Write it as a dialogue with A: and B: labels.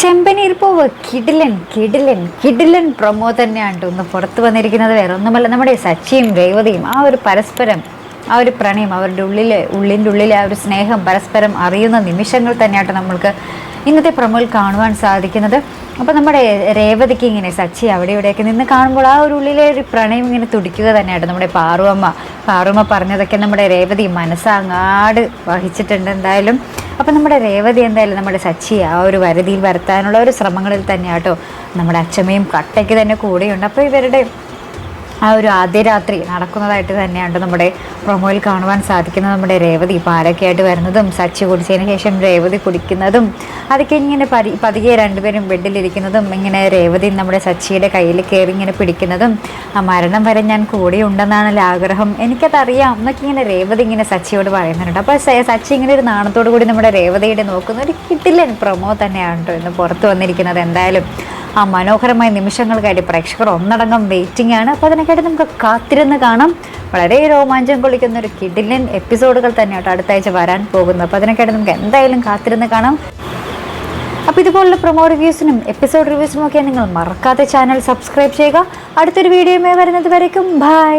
A: ചെമ്പനീർപ്പൂവ് കിടിലൻ കിടിലൻ കിടിലൻ പ്രൊമോ തന്നെയാണ് ഒന്ന് പുറത്ത് വന്നിരിക്കുന്നത് വേറെ ഒന്നുമല്ല. നമ്മുടെ സച്ചിയും രേവതിയും ആ ഒരു പരസ്പരം ആ ഒരു പ്രണയം അവരുടെ ഉള്ളിലെ ഉള്ളിന്റെ ഉള്ളിലെ ആ ഒരു സ്നേഹം പരസ്പരം അറിയുന്ന നിമിഷങ്ങൾ തന്നെയായിട്ട് നമ്മൾക്ക് ഇന്നത്തെ പ്രമുഖ കാണുവാൻ സാധിക്കുന്നത്. അപ്പോൾ നമ്മുടെ രേവതിക്ക് ഇങ്ങനെ സച്ചി അവിടെ ഇവിടെയൊക്കെ നിന്ന് കാണുമ്പോൾ ആ ഒരു ഉള്ളിലെ ഒരു പ്രണയം ഇങ്ങനെ തുടിക്കുക തന്നെയായിട്ട് നമ്മുടെ പാറുവമ്മ. പാറുവമ്മ പറഞ്ഞതൊക്കെ നമ്മുടെ രേവതി മനസ്സങ്ങാട് വഹിച്ചിട്ടുണ്ട് എന്തായാലും. അപ്പം നമ്മുടെ രേവതി എന്തായാലും നമ്മുടെ സച്ചി ആ ഒരു വരുതിയിൽ വരുത്താനുള്ള ഒരു ശ്രമങ്ങളിൽ തന്നെയാട്ടോ നമ്മുടെ അച്ഛമ്മയും കട്ടയ്ക്ക് തന്നെ കൂടെയുണ്ട്. അപ്പോൾ ഇവരുടെ ആ ഒരു ആദ്യ രാത്രി നടക്കുന്നതായിട്ട് തന്നെയാണ് നമ്മുടെ പ്രൊമോയിൽ കാണുവാൻ സാധിക്കുന്നത് നമ്മുടെ രേവതി. പാലൊക്കെയായിട്ട് വരുന്നതും സച്ചി കുടിച്ചതിന് ശേഷം രേവതി കുടിക്കുന്നതും അതൊക്കെ ഇങ്ങനെ പരി പതിയെ രണ്ടുപേരും ബെഡിലിരിക്കുന്നതും ഇങ്ങനെ രേവതി നമ്മുടെ സച്ചിയുടെ കയ്യിൽ കയറി ഇങ്ങനെ പിടിക്കുന്നതും ആ മരണം വരെ ഞാൻ കൂടെ ഉണ്ടെന്നാണല്ലോ ആഗ്രഹം. എനിക്കതറിയാം. എന്നൊക്കെ ഇങ്ങനെ രേവതി ഇങ്ങനെ സച്ചിയോട് പറയുന്നുണ്ട്. അപ്പോൾ സച്ചി ഇങ്ങനെ ഒരു നാണത്തോടു കൂടി നമ്മുടെ രേവതിയുടെ നോക്കുന്ന ഒരു കിട്ടില്ല പ്രൊമോ തന്നെയാണ് കേട്ടോ ഇന്ന് പുറത്ത് വന്നിരിക്കുന്നത്. എന്തായാലും ആ മനോഹരമായ നിമിഷങ്ങൾക്കായിട്ട് പ്രേക്ഷകർ ഒന്നടങ്കം വെയിറ്റിംഗ് ആണ്. അപ്പോൾ അതിനൊക്കെയായിട്ട് നമുക്ക് കാത്തിരുന്ന് കാണാം. വളരെ രോമാഞ്ചം കൊള്ളിക്കുന്ന ഒരു കിഡിലൻ എപ്പിസോഡുകൾ തന്നെയാണ് അടുത്ത ആഴ്ച വരാൻ പോകുന്നത്. അപ്പോൾ അതിനൊക്കെയായിട്ട് നമുക്ക് എന്തായാലും കാത്തിരുന്ന് കാണാം. അപ്പോൾ ഇതുപോലുള്ള പ്രൊമോ റിവ്യൂസിനും എപ്പിസോഡ് റിവ്യൂസിനും ഒക്കെ നിങ്ങൾ മറക്കാതെ ചാനൽ സബ്സ്ക്രൈബ് ചെയ്യുക. അടുത്തൊരു വീഡിയോയുമായി വരുന്നത് വരയ്ക്കും. ബൈ